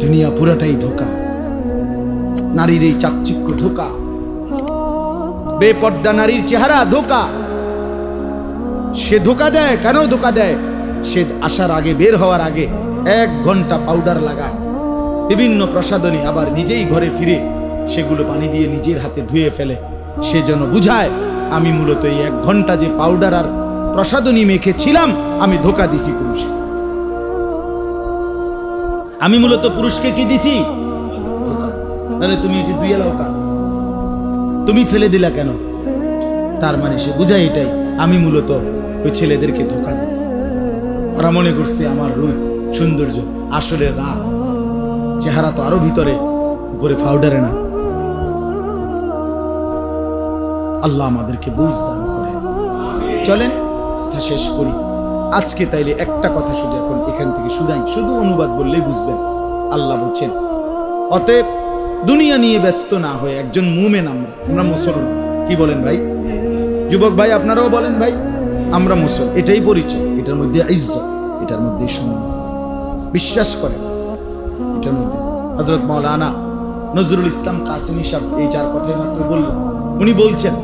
দুনিয়া পুরাটাই ধোকা। নারীর এই চাকচিক্য ধোকা। বেপর্দা নারীর চেহারা ধোকা। সে ধোকা দেয়, কেন ধোকা দেয়? সে আসার আগে, বের হওয়ার আগে এক ঘণ্টা পাউডার লাগায়। বিভিন্ন প্রসাদনী আবার নিজেই ঘরে ফিরে সেগুলো পানি দিয়ে নিজের হাতে ধুয়ে ফেলে। সে যেন বুঝায়, আমি মূলত এই এক ঘণ্টা যে পাউডার আর প্রসাধনী মেখেছিলাম, আমি ধোকা দিছি পুরুষে আমি মূলত পুরুষকে কি দিছি? তাহলে তুমি এটি দুই এলাও তুমি ফেলে দিলা কেন? তার মানে সে বুঝায় এটাই, আমি মূলত ওই ছেলেদেরকে ধোকা দিছি। ওরা মনে করছে আমার রূপ, সৌন্দর্য, আসলে না চেহারা তো আরও ভিতরে, উপরে ফাউডারে না। আল্লাহ আমাদেরকে বুঝ দান করে। চলেন, কথা শেষ করি। আজকে তাইলে একটা কথা শুধু এখন এখান থেকে শুধাই। শুধু অনুবাদ বললেই বুঝবেন। আল্লাহ বলছেন, অতএব দুনিয়া নিয়ে ব্যস্ত না হয়ে একজন মুমেন আমরা আমরা মুসলমান। কি বলেন ভাই? যুবক ভাই, আপনারাও বলেন ভাই, আমরা মুসল এটাই পরিচয়। এটার মধ্যে ইজ্জত, এটার মধ্যে সম্মান। বিশ্বাস করেন, এটার মধ্যে। হজরত মৌলানা নজরুল ইসলাম কাসিমি সাহেব এই চার কথাই মাত্র বললেন। উনি বলছেন,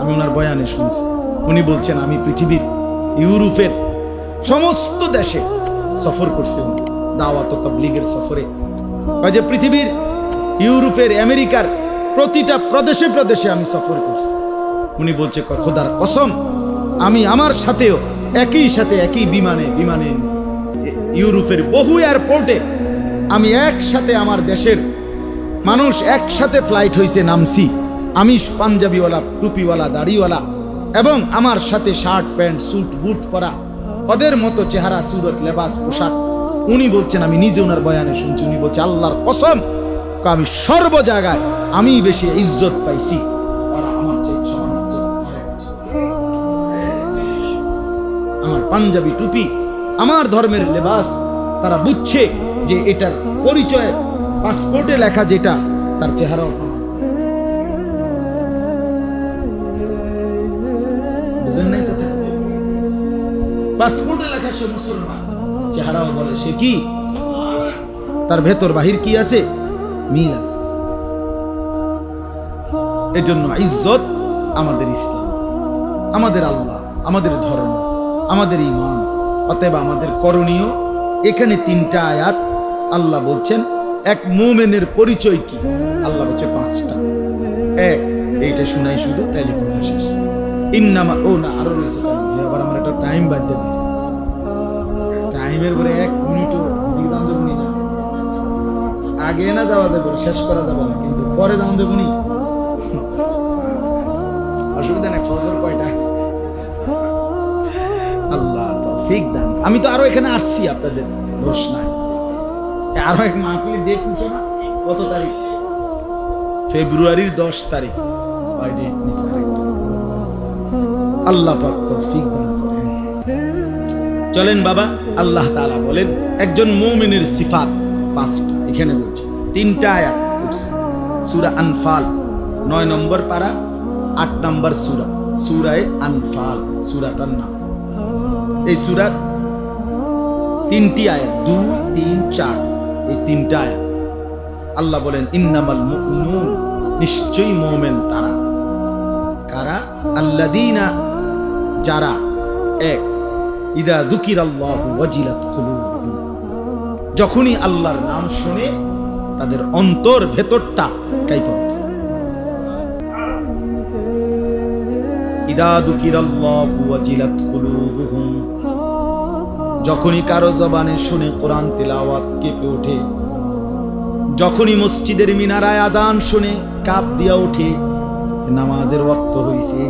আমি ওনার বয়ানে শুনছি। উনি বলছেন, আমি পৃথিবীর, ইউরোপের সমস্ত দেশে সফর করছি দাওয়াত তবলিগের সফরে। যে পৃথিবীর, ইউরোপের, আমেরিকার প্রতিটা প্রদেশে প্রদেশে আমি সফর করছি। উনি বলছে খোদার কসম, আমি আমার সাথেও একই সাথে একই বিমানে বিমানে ইউরোপের বহু এয়ারপোর্টে আমি একসাথে আমার দেশের মানুষ একসাথে ফ্লাইট হয়েছে নামছি। আমি পাঞ্জাবিওয়ালা, টুপিওয়ালা, দাড়িওয়ালা এবং আমার সাথে শার্ট, প্যান্ট, স্যুট, বুট পরা ওদের মতো চেহারা, সুরত, লেবাস, পোশাক, উনি বলছেন, আমি নিজে ওনার বয়ানে শুনছি। উনি বলছে, আল্লাহর কসম আমি সর্ব জায়গায় আমি বেশি ইজ্জত পাইছি। আমার পাঞ্জাবি টুপি, আমার ধর্মের লেবাস, তারা বুঝছে যে এটার পরিচয়, পাসপোর্টে লেখা যেটা, তার চেহারাও পাসপোর্টে লেখা সে মুসলমান। চেহারাও বলে, সে কি? তার ভেতর বাহির কি আছে? মিল আছে। এজন্য ইজ্জত আমাদের ইসলাম, আমাদের আল্লাহ, আমাদের ধর্ম, আমাদের ইমান অতএব আমাদের করণীয়, এখানে তিনটা আয়াত আল্লাহ বলছেন, এক মোমেনের পরিচয় কি? আল্লাহ বলছে পাঁচটা। এক, এইটা শুনাই শুধু, তাইলে কথা শেষ। ইন্নামা ও না আরও রয়েছে। আবার আমার একটা টাইম বাদ দিয়ে দিছে। টাইমের পরে এক মিনিটও না। আগে না যাওয়া যাবে, শেষ করা যাবে না, কিন্তু পরে যাওয়া যাবে অসুবিধা নেই, ফজর কয়টা? আল্লাহ, তৌফিক দান। আমি তো আরও এখানে আসছি আপনাদের, দোষ নাই। আরও এক মাহফিলের ডেট নিছে না? কত তারিখ? ফেব্রুয়ারির দশ তারিখ। ওই ডেট নিছে আরেকটা। আল্লাহ তৌফিক দান করেন। চলেন বাবা, আল্লাহ তাআলা বলেন, একজন মুমিনের সিফাত পাঁচটা, এখানে বলছে, তিনটা আয়াত উঠছে সূরা আনফাল, নয় নম্বর পারা, আট নম্বর সূরা, সূরায়ে আনফাল, সূরাটার নাম। এই সূরার তিনটি আয়াত, দুই, তিন, চার, এই তিনটা আয়াত। আল্লাহ বলেন, ইন্নামাল মুমিনুন, নিশ্চয়ই মুমিন তারা। কারা? আল্লাদিনা যারা এক, ইদা দুকির আল্লাহ ওয়াজিলাত যখনই আল্লাহর নাম শুনে তাদের অন্তর ভেতরটা কাইপা। ইদা দুকির আল্লাহ ওয়াজিলাত যখনই কারও জবানে শুনে কোরআন তিলাওয়াত কেঁপে ওঠে, যখনই মসজিদের মিনারায় আজান শুনে কাপ দিয়া ওঠে নামাজের অর্থ হইছে।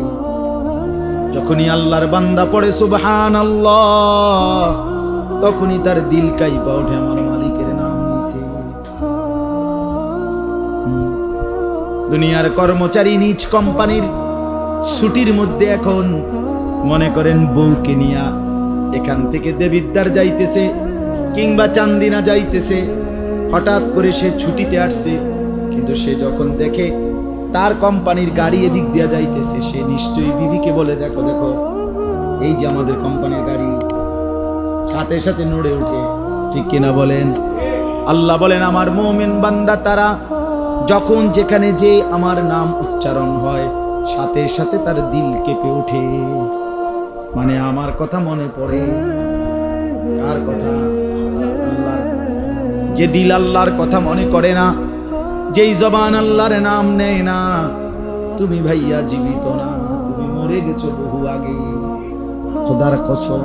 যখনই আল্লাহর বান্দা পড়ে সুবহান আল্লাহ তখনই তার দিল কাইপা ওঠে আমার মালিকের নাম নিছে দুনিয়ার কর্মচারী নিজ কোম্পানির ছুটির মধ্যে এখন মনে করেন বউকে নিয়া এখান থেকে দেবিদ্বার যাইতেছে কিংবা চান্দিনা যাইতেছে। হঠাৎ করে সে ছুটিতে আসছে, কিন্তু সে যখন দেখে তার কোম্পানির গাড়ি এদিক দিয়া যাইতেছে। সে নিশ্চয়ই বিবিকে বলে, দেখো দেখো, এই যে আমাদের কোম্পানির গাড়ি। সাথে সাথে নড়ে ওঠে। ঠিক কিনা বলেন? আল্লাহ বলেন, আমার মোমেন বান্দা, তারা যখন যেখানে যে আমার নাম উচ্চারণ হয়, সাথে সাথে তার দিল কেঁপে ওঠে। মানে আমার কথা মনে পড়ে। কার কথা? যে দিল আল্লাহর কথা মনে করে না যেই জবান আল্লাহর নাম নেয় না, তুমি ভাইয়া জীবিত না, তুমি মরে গেছো বহু আগে। খোদার কসম,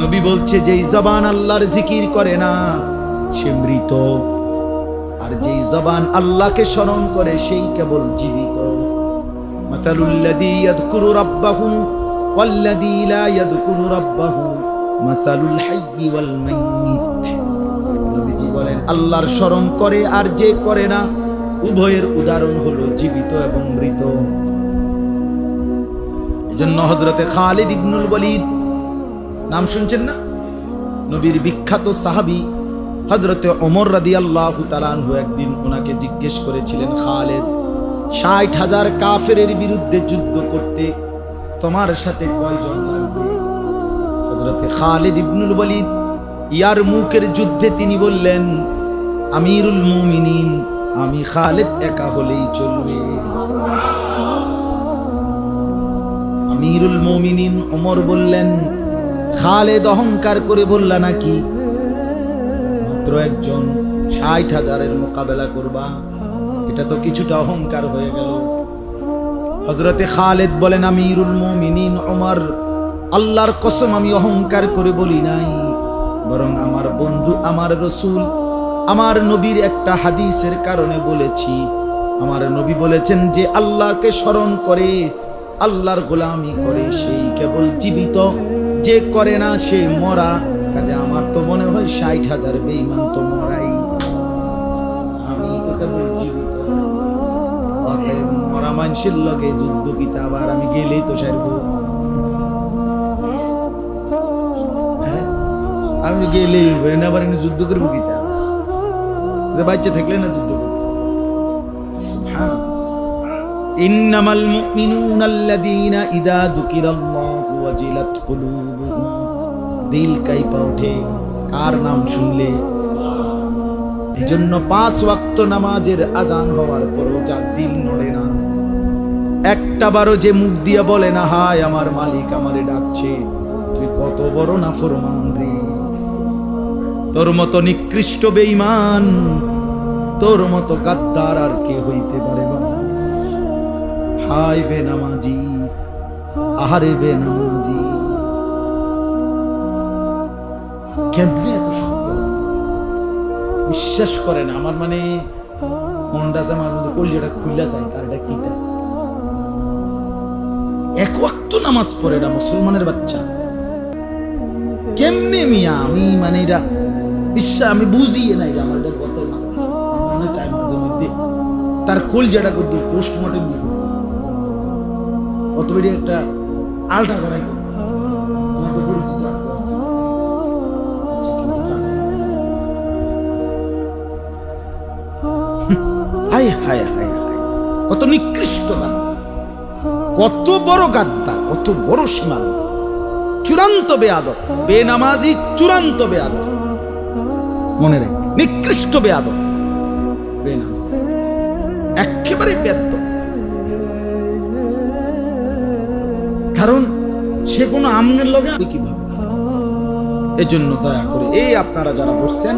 নবী বলছে, যেই জবান আল্লাহর জিকির করে না, সে মৃত। আর যেই জবান আল্লাহকে স্মরণ করে, সেই কেবল জীবিত। মাসালুল্লাযী ইয়াযকুরু রাব্বাহু ওয়াল্লাযী লা ইয়াযকুরু রাব্বাহু, মাসালুল হাইয়্যি ওয়াল বলেন আল্লাহর স্মরণ করে আর যে করে না, উভয়ের উদাহরণ হলো জীবিত এবং মৃত। এজন্য হযরতে খালিদ ইবনুল ওয়ালিদ, নাম শুনছেন না? নবীর বিখ্যাত সাহাবী হজরতে ওমর রাদি আল্লাহ তালানহু একদিন ওনাকে জিজ্ঞেস করেছিলেন, খালেদ, ষাট হাজার কাফের বিরুদ্ধে যুদ্ধ করতে তোমার সাথে কয়জন লাগবে? হজরতে খালিদ ইবনুল বলিদ ইয়ার মুখের যুদ্ধে তিনি বললেন আমিরুল মুমিনিন, আমি খালেদ একা হলেই চলবে। আমিরুল মুমিনিন ওমর বললেন, খালেদ অহংকার করে বললা নাকি? মাত্র একজন ষাট হাজারের মোকাবেলা করবা, এটা তো কিছুটা অহংকার হয়ে গেল। হজরতে খালেদ বলেন, আমিরুল মুমিনিন ওমর, আল্লাহর কসম আমি অহংকার করে বলি নাই, বরং আমার বন্ধু, আমার রসুল আমার নবীর একটা হাদিসের কারণে বলেছি। আমার নবী বলেছেন যে, আল্লাহকে স্মরণ করে, আল্লাহর গোলামি করে সেই কেবল জীবিত, যে করে না সে মরা। কাজে আমার তো মনে হয় ষাট হাজার বেইমান তো মরাই। আমি তো মরা মানুষের লগে যুদ্ধ কিতা আবার আমি গেলেই তো সারব। হ্যাঁ? আমি গেলেই যুদ্ধ করব যে বাচ্চা থাকলে না যুদ্ধ ইন্নামাল মুমিনুনা আল্লাযীনা ইযা যুকিরাল্লাহু ওয়াজিলাত কুলুবুহুম। দিল কাইপা ওঠে, কার নাম শুনলে? এজন্য পাঁচ ওয়াক্ত নামাজের আজান হওয়ার পরও যার দিল নড়ে না। একটা বারো যে মুখ দিয়া বলে না, হায় আমার মালিক আমারে ডাকছে, তুই কত বড় না ফরমান রে। তোর মতো নিকৃষ্ট বেঈমান তোর মতো গাদ্দার আর কে হইতে পারে বা বে নামাজি, আহারে বে নামাজি। এত বিশ্বাস করেন, আমার মানে মনটা যে আমার মধ্যে যায় তার এটা কিটা? এক ওয়াক্ত নামাজ পড়ে না মুসলমানের বাচ্চা। কেমনে মিয়া? আমি মানে এটা বিশ্বাস আমি বুঝিয়ে নাই আমার এটা মনে চাই মাঝে মধ্যে। তার কলজাটা করতে পোস্টমর্টম অত বেশি একটা আলটা করাই। আচ্ছা। হায় হায় হায় হায়। কত নিকৃষ্ট গাদ্দার কত বড় গাদ্দার কত বড় সীমান। চূড়ান্ত বেয়াদব। বেনামাজি চূড়ান্ত বেয়াদব। মনে রাখ, নিকৃষ্ট বেয়াদব। বেনামাজ একেবারে বেদ্য কারণ সে কোনো আমনের লগে তুই কীভাবে এজন্য দয়া করে এই আপনারা যারা বসছেন,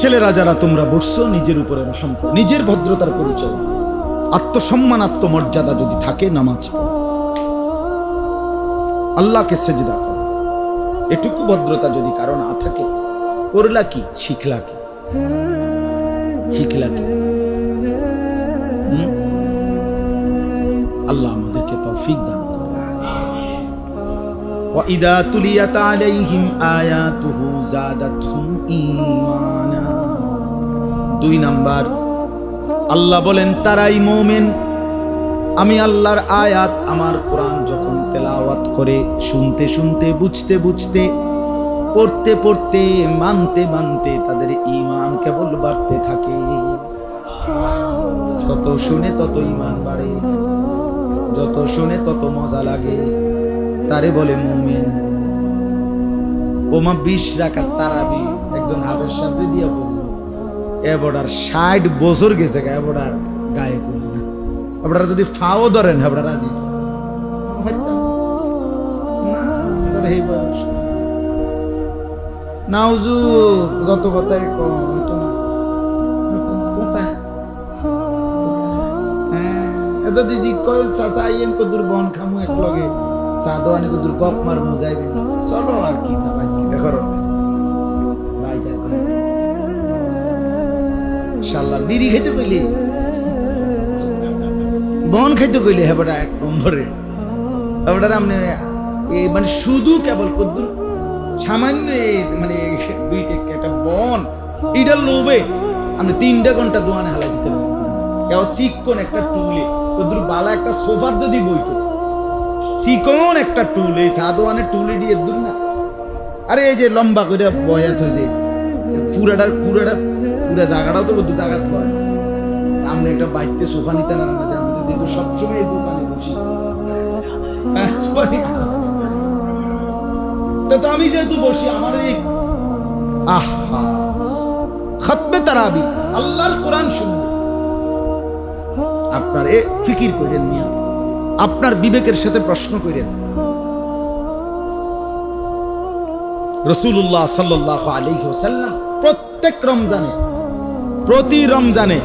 ছেলেরা যারা তোমরা বসছো, নিজের উপরে রহম করো, নিজের ভদ্রতার পরিচয়। আত্মসম্মান, আত্মমর্যাদা যদি থাকে, নামাজ আল্লাহকে সেজদা করো। এটুকু ভদ্রতা যদি কারও না থাকে, করলা কি, শিখলা কি? শিখলা কি হুম? আল্লাহ আমাদেরকে তৌফিক দান করুন وإذا تليت عليهم آياته زادتهم إيمانا দুই নাম্বার আল্লাহ বলেন তারাই মোমেন আমি আল্লাহর আয়াত আমার কোরআন যখন তেলাওয়াত করে শুনতে শুনতে বুঝতে বুঝতে পড়তে পড়তে মানতে মানতে তাদের ইমান কেবল বাড়তে থাকে। যত শুনে তত ইমান বাড়ে যত শুনে তত মজা লাগে তারে বলে মুমিন। ওমা বিশ রাখার তারাবি একজন হাফেজ এবড়ার ষাট বছর গেছে এবড়ার গায়ে কুলে না। এবড়ার যদি ফাও ধরেন এবড়া রাজি। না, এই বয়স। না হুজুর যত কথাই কম হইতো না এত দিদি কয় চাচা আইয়েন কদুর বন খামু এক লগে চা দোয়ানে কদুর কপ মারমু যাইবেন চলো আর কি ভাই কি দেখো। ভাই যার করে। শাল্লাহ বিড়ি খাইতে কইলে? বন খাইতে কইলে, হেবড়া এক নম্বরে। হেবড়া আপনি মানে শুধু কেবল কদ্দুর সামান্য মানে দুই একটা বন এইটা লোভে আপনি তিনটা ঘণ্টা দোয়ানে হালাই দিতে পারবেন কেউ শিক্ষণ একটা টুলে কদ্দুর বালা একটা সোফার যদি বইতো চিকন একটা টুল এই চা দোয়ানের টুলে দিয়ে দূর না। আরে এই যে লম্বা করে বয়াত হয়েছে পুরাটা পুরাটা, পুরা জায়গাটাও তো কত জায়গা হয়। আমরা একটা বাইতে সোফা নিতে না যে আমি তো যেহেতু সবসময় এই দোকানে বসি। হ্যাঁ। তা তো আমি যেহেতু বসি, আমার এই আহা তারাবি, আল্লাহর কোরআন শুনবে। আপনার এ ফিকির করেন মিয়া, আপনার বিবেকের সাথে প্রশ্ন করেন। রসুল্লাহ সাল্লাহ প্রত্যেক রমজানে, প্রতি রমজানে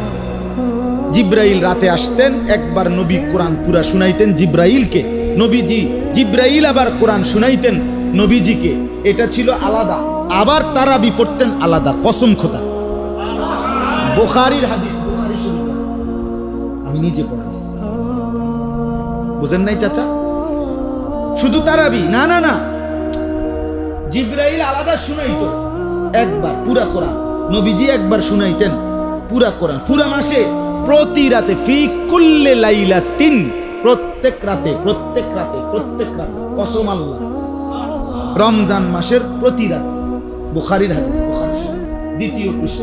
জিব্রাইল রাতে আসতেন, একবার নবী কোরআন পুরা শুনাইতেন জিব্রাইলকে। নবীজি জিব্রাইল আবার কোরআন শুনাইতেন নবীজিকে, এটা ছিল আলাদা। আবার তারাবি পড়তেন আলাদা, কসম খোদা। বোখারির হাদিস। আমি নিজে পড়াইছি। বুঝেন নাই চাচা? শুধু তারাবি, না না না। জিব্রাইল আলাদা শুনাইতো। একবার পুরা নবীজি একবার শুনাইতেন পুরা কোরআন। পুরা মাসে প্রতি রাতে ফি কুল্লে লাইলা তিন প্রত্যেক রাতে প্রত্যেক রাতে প্রত্যেক রাতে। কসম আল্লাহ। রমজান মাসের প্রতি রাত। বুখারীর হাদিস দ্বিতীয় হাদিস।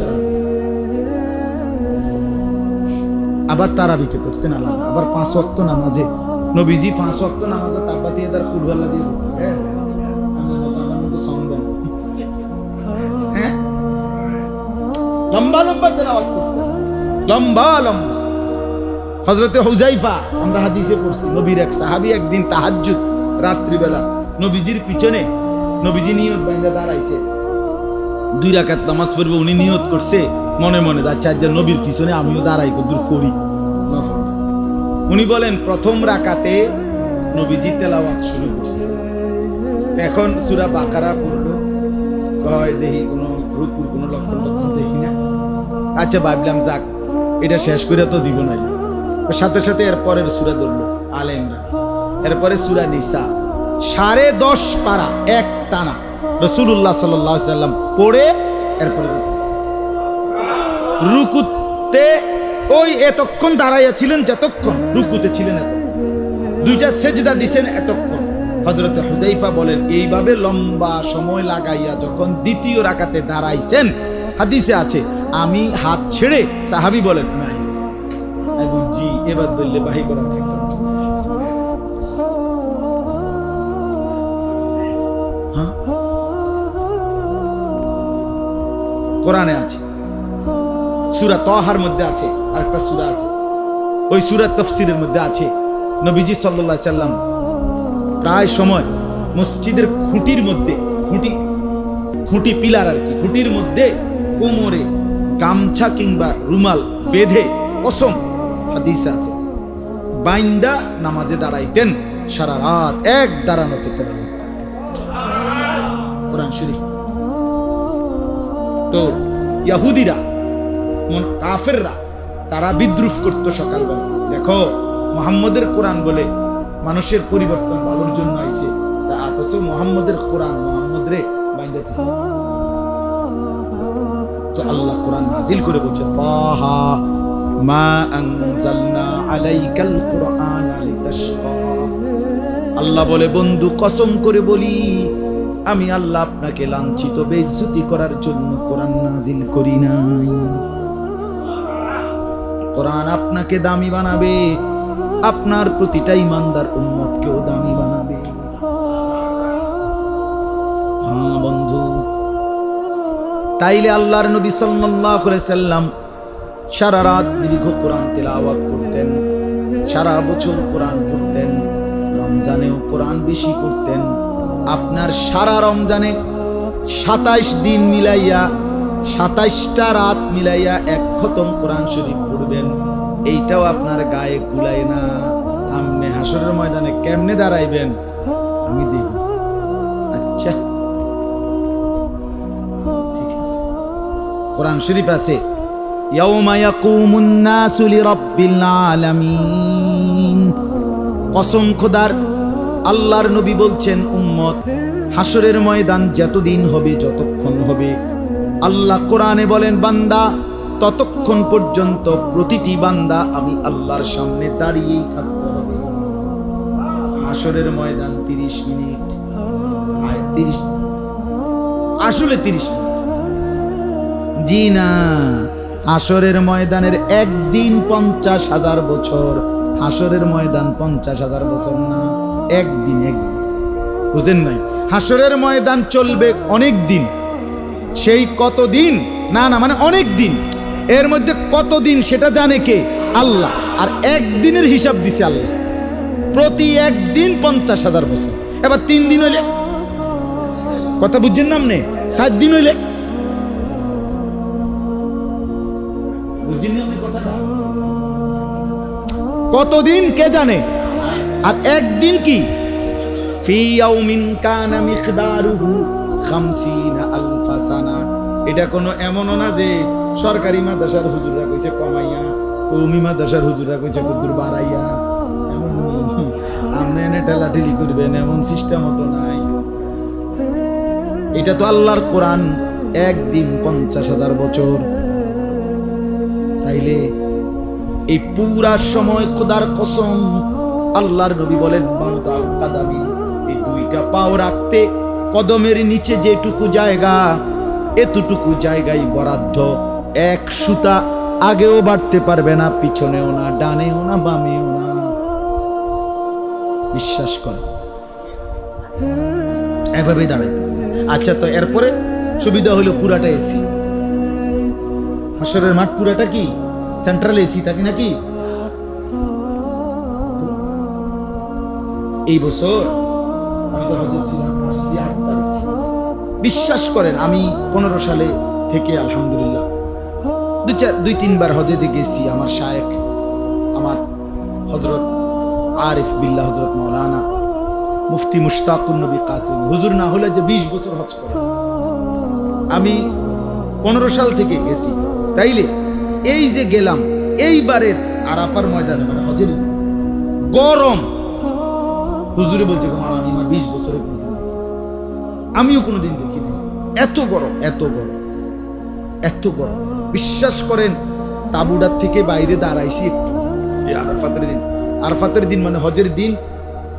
আবার তারাবিতে পড়তেন আলাদা। আবার পাঁচ ওয়াক্ত নামাজে। নবীজি পাঁচ ওয়াক্ত নামাজে তাব্বা দিয়ে তার ফুলবেলা দিয়ে হ্যাঁ? লম্বা লম্বা করতেন। লম্বা লম্বা। হজরতে হুজাইফা আমরা হাদিসে পড়ছি, নবীর এক সাহাবী একদিন তাহাজ্জুদ রাত্রিবেলা নবীজির পিছনে নবীজি নিয়ত বাইন্দা দাঁড়াইছে। দুই রাকাত নামাজ পড়বে, উনি নিয়ত করছে, মনে মনে যাচ্ছে আজ নবীর পিছনে আমিও দাঁড়াই কদ্দুর ফড়ি উনি বলেন, প্রথম রাকাতে নবীজি তেলাওয়াত শুরু করছে। এখন সুরা বাকারা পড়ল। কয়, দেখি, কোনো রুকুর, কোনো লক্ষণ লক্ষণ দেখি না? আচ্ছা ভাবলাম, যাক, এটা শেষ করে তো দিব না সাথে সাথে এর পরের সুরা ধরলো, আল ইমরান। এরপরে সুরা নিসা। সাড়ে দশ পারা, এক টানা। রসুল্লাহ সাল্লাম পড়ে, এরপরে রুকুতে ওই এতক্ষণ দাঁড়াইয়া ছিলেন যতক্ষণ, রুকুতে ছিলেন এত দুইটা সেজদা দিছেন এতক্ষণ। হজরত হুজাইফা বলেন, এইভাবে লম্বা সময় লাগাইয়া যখন দ্বিতীয় রাকাতে দাঁড়াইছেন, হাদিসে আছে, আমি হাত ছেড়ে সাহাবি বলেন জি, এবার ধরলে বাহি করা কোরআনে আছে। সুরা তহার মধ্যে আছে, আরেকটা সুরা আছে। ওই সুরা তফসিরের মধ্যে আছে, নবীজি সাল্লাহ সাল্লাম প্রায় সময় মসজিদের খুঁটির মধ্যে, খুঁটি খুঁটি পিলার আর কি, খুঁটির মধ্যে কোমরে গামছা কিংবা রুমাল বেঁধে কসম হাদিসে আছে, বাইন্দা নামাজে দাঁড়াইতেন সারা রাত এক করতেন। কোরআন শরীফ। তো ইয়াহুদিরা কাফেররা, তারা বিদ্রুপ করতো সকালবেলা। দেখো, মোহাম্মদের কোরআন বলে মানুষের পরিবর্তন ভালোর জন্য আইছে। তা অথচ মোহাম্মদের কোরআন মোহাম্মদ রে তো আল্লাহ কোরআন নাজিল করে বলছে, তাহা মা আনজালনা আলাইকাল কুরআন আল্লাহ বলে, বন্ধু, কসম করে বলি আমি আল্লাহ আপনাকে লাঞ্ছিত, বেইজ্জতি করার জন্য কোরআন নাজিল করি নাই। কোরআন আপনাকে দামি বানাবে, আপনার প্রতিটা ইমানদার উম্মতকেও দামি বানাবে। হ্যাঁ বন্ধু, তাইলে আল্লাহর নবী সাল্লাল্লাহু আলাইহি সাল্লাম সারা রাত দীর্ঘ কোরআন তেলাওয়াত করতেন, সারা বছর কোরআন পড়তেন, রমজানেও কোরআন বেশি করতেন আপনার সারা রমজানে সাতাইশ দিন মিলাইয়া, সাতাইশটা রাত মিলাইয়া এক খতম কোরআন শরীফ পড়বেন। এইটাও আপনার গায়ে কুলায় না। আমনে হাসরের ময়দানে কেমনে দাঁড়াইবেন? আমি দেখব আচ্ছা। ঠিক আছে। কোরআন শরীফ আছে। কসম খোদার আল্লাহর নবী বলছেন, উম্মত হাসরের ময়দান যতদিন হবে, যতক্ষণ হবে। আল্লাহ কোরআনে বলেন, বান্দা, ততক্ষণ পর্যন্ত প্রতিটি বান্দা আমি আল্লাহর সামনে দাঁড়িয়েই থাকতে হবে। ময়দান তিরিশ মিনিট তিরিশ আসলে তিরিশ মিনিট। জি না হাসরের ময়দানের একদিন পঞ্চাশ হাজার বছর হাসরের ময়দান পঞ্চাশ হাজার বছর না। একদিন একদিন। বুঝেন নাই? হাসরের ময়দান চলবে অনেক দিন সেই কতদিন? না না মানে অনেক দিন এর মধ্যে কতদিন সেটা জানে কে? আল্লাহ। আর একদিনের হিসাব দিছে আল্লাহ। প্রতি একদিন পঞ্চাশ হাজার বছর। এবার তিন দিন হইলে কথা বুঝছেন না আপনি? সাত দিন হইলে? কতদিন কে জানে? আর একদিন কি? ফি ইয়াউমিন কানা মিকদারুহু 50 আলফা সানা এটা কোনো এমনও না যে সরকারি মাদ্রাসার হুজুররা কইছে কমাইয়া, কৌমি মাদ্রাসার হুজুররা কইছে কুদ্দুর বাড়াইয়া। আপনি এনে ঠেলাঠেলি করবেন, এমন সিস্টেম তো নাই। এটা তো আল্লাহর কোরআন, একদিন পঞ্চাশ হাজার বছর। তাইলে এই পুরা সময় খোদার কসম আল্লাহর নবী বলেন কাদামি, এই দুইটা পাও রাখতে কদমের নিচে যেটুকু জায়গা, এতটুকু জায়গায় বরাদ্দ। এক সুতা আগেও বাড়তে পারবে না, পিছনেও না, ডানেও না, বামেও না। বিশ্বাস করে। এভাবেই দাঁড়াইতে আচ্ছা তো এরপরে সুবিধা হলো পুরাটা এসি। হাসরের মাঠ পুরাটা কি? সেন্ট্রাল এসি থাকে নাকি? এই বছর আমি তো হজে ছিলাম আসছি আট তারিখ। বিশ্বাস করেন, আমি পনেরো সালে থেকে আলহামদুলিল্লাহ দুই চার দুই তিনবার হজে যে গেছি, আমার শায়েক আমার হজরত আরিফ বিল্লাহ, হজরত মৌলানা মুফতি মুশতাকুর নবী কাসিম। হুজুর না হলে যে বিশ বছর হজ করে। আমি পনেরো সাল থেকে গেছি। তাইলে এই যে গেলাম, এইবারের আরাফার ময়দানে মানে হজের গরম হুজুরে বলছে "গো আমি আমার বিশ বছরে কোনোদিন। আমিও কোনোদিন দেখিনি। এত গরম এত গরম এত গরম। বিশ্বাস করেন তাবুডার থেকে বাইরে দাঁড়াইছি একটু। আরাফাতের দিন। আরাফাতের দিন মানে হজের দিন।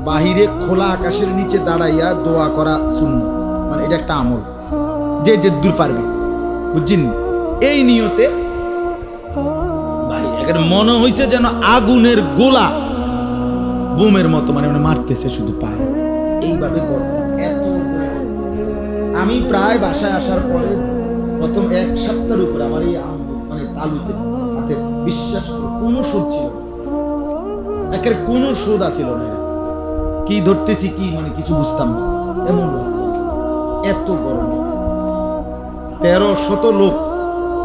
বাহিরে খোলা আকাশের নিচে দাঁড়াইয়া দোয়া করা সুন্নত। মানে এটা একটা আমল। যে যে দূর পারবে। বুঝছেন? এই নিয়তে মনে হয়েছে যেন আগুনের গোলা। বোমের মতো মানে মানে মারতেছে শুধু পায়ে। এইভাবে আমি প্রায় বাসায় আসার পরে প্রথম এক সপ্তাহের উপর আমার এই মানে তালুতে হাতে বিশ্বাস করো কোনো সুদ ছিল একের কোনো সুদ আছিল না। কি ধরতেছি, কি মানে কিছু বুঝতাম না। এমন এত গরম তেরো শত লোক,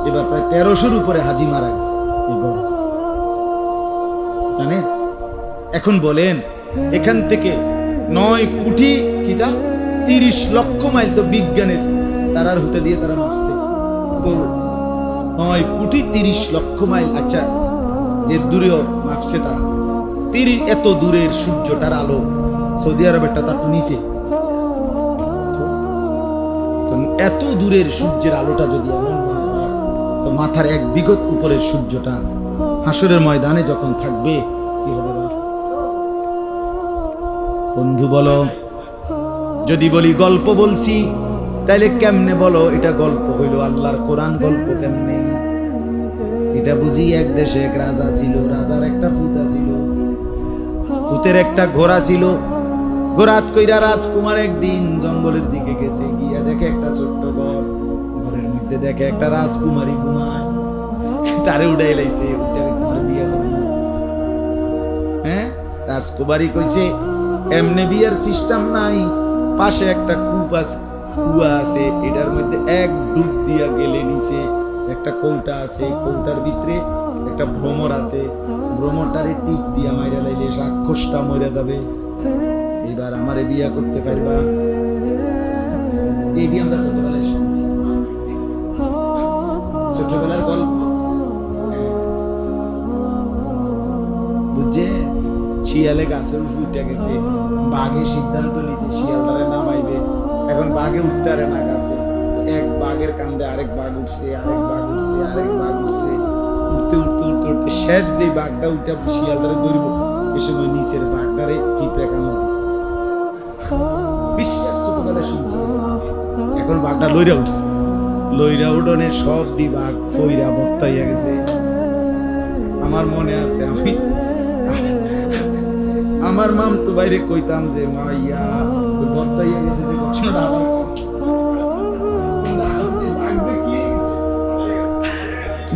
এবার প্রায় তেরোশোর উপরে হাজি মারা গেছে। এই গরম জানেন? এখন বলেন, এখান থেকে নয় কোটি কিতা তিরিশ লক্ষ মাইল তো বিজ্ঞানের তারার হতে দিয়ে তারা মারছে। তো নয় কোটি তিরিশ লক্ষ মাইল আচ্ছা যে দূরেও মাপছে তারা। তিরিশ এত দূরের সূর্যটার আলো সৌদি আরবেরটা তার নিচে। এত দূরের সূর্যের আলোটা যদি তো মাথার এক বিগত উপরের সূর্যটা হাসরের ময়দানে যখন থাকবে, কি হবে? বন্ধু বলো, যদি বলি গল্প বলছি, তাইলে কেমনে বলো এটা গল্প হইল আল্লাহর কোরআন গল্প কেমনে? এটা বুঝি এক দেশে এক রাজা ছিল, রাজার একটা ফুতা ছিল ফুতের একটা ঘোড়া ছিল। ঘোড়াত কইরা রাজকুমার একদিন জঙ্গলের দিকে গেছে, গিয়া দেখে একটা ছোট্ট ঘর। ঘরের মধ্যে দেখে একটা রাজকুমারী ঘুমায়। তারে উড়াই লাইছে, উঠে তোমার বিয়ে হ্যাঁ? রাজকুমারী কইছে এমনি বিয়ার সিস্টেম নাই। পাশে একটা কূপ আছে কুয়া আছে, এটার মধ্যে এক ডুব দিয়া গেলে নিচে একটা কৌটা আছে। কৌটার ভিতরে একটা ভ্রমর আছে। ভ্রমরটারে টিপ দিয়া মাইরা লাইলে রাক্ষসটা মরে যাবে। এবার আমারে বিয়া করতে পারবা। দিয়ে আমরা ছোটবেলায় শিয়ালে গাছের উপর উঠে গেছে। বাঘে সিদ্ধান্ত নিছে শিয়ালটারে নামাইবে। এখন বাঘে উঠতে না গাছে। এক বাঘের কান্দে আরেক বাঘ উঠছে, আরেক বাঘ উঠছে, আরেক বাঘ উঠছে। উঠতে উঠতে উঠতে উঠতে শেষ যে বাঘটা উঠে শিয়ালটারে ধরব, এ সময় নিচের বাঘটারে পিঁপড়ে কামড় দিছে বিশ্বাস ছোটবেলায় শুনছি। এখন বাঘটা লইরা উঠছে। লইরা উঠোনে সব দি বাঘ ফইরা বত্তা হইয়া গেছে। আমার মনে আছে আমি আমার মাম তো বাইরে কইতাম যে মা ইয়া ওই গেছে যে ঘটনাটা আবার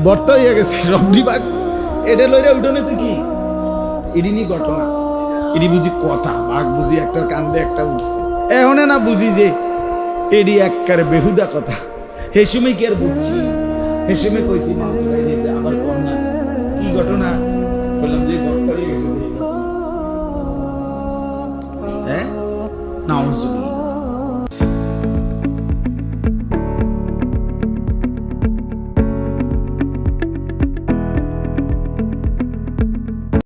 বর্তা হইয়া গেছে এটা উঠোনে তো কি? এদিনই ঘটনা। এডি বুঝি কথা, বাঘ বুঝি একটার কান্দে একটা উঠছে। এখনে না বুঝি যে এডি এককারে বেহুদা কথা। হে সময় কি আর বুঝছি? হে সময় কইছি আবার কন্যা কি ঘটনা? বললাম যে বর্তা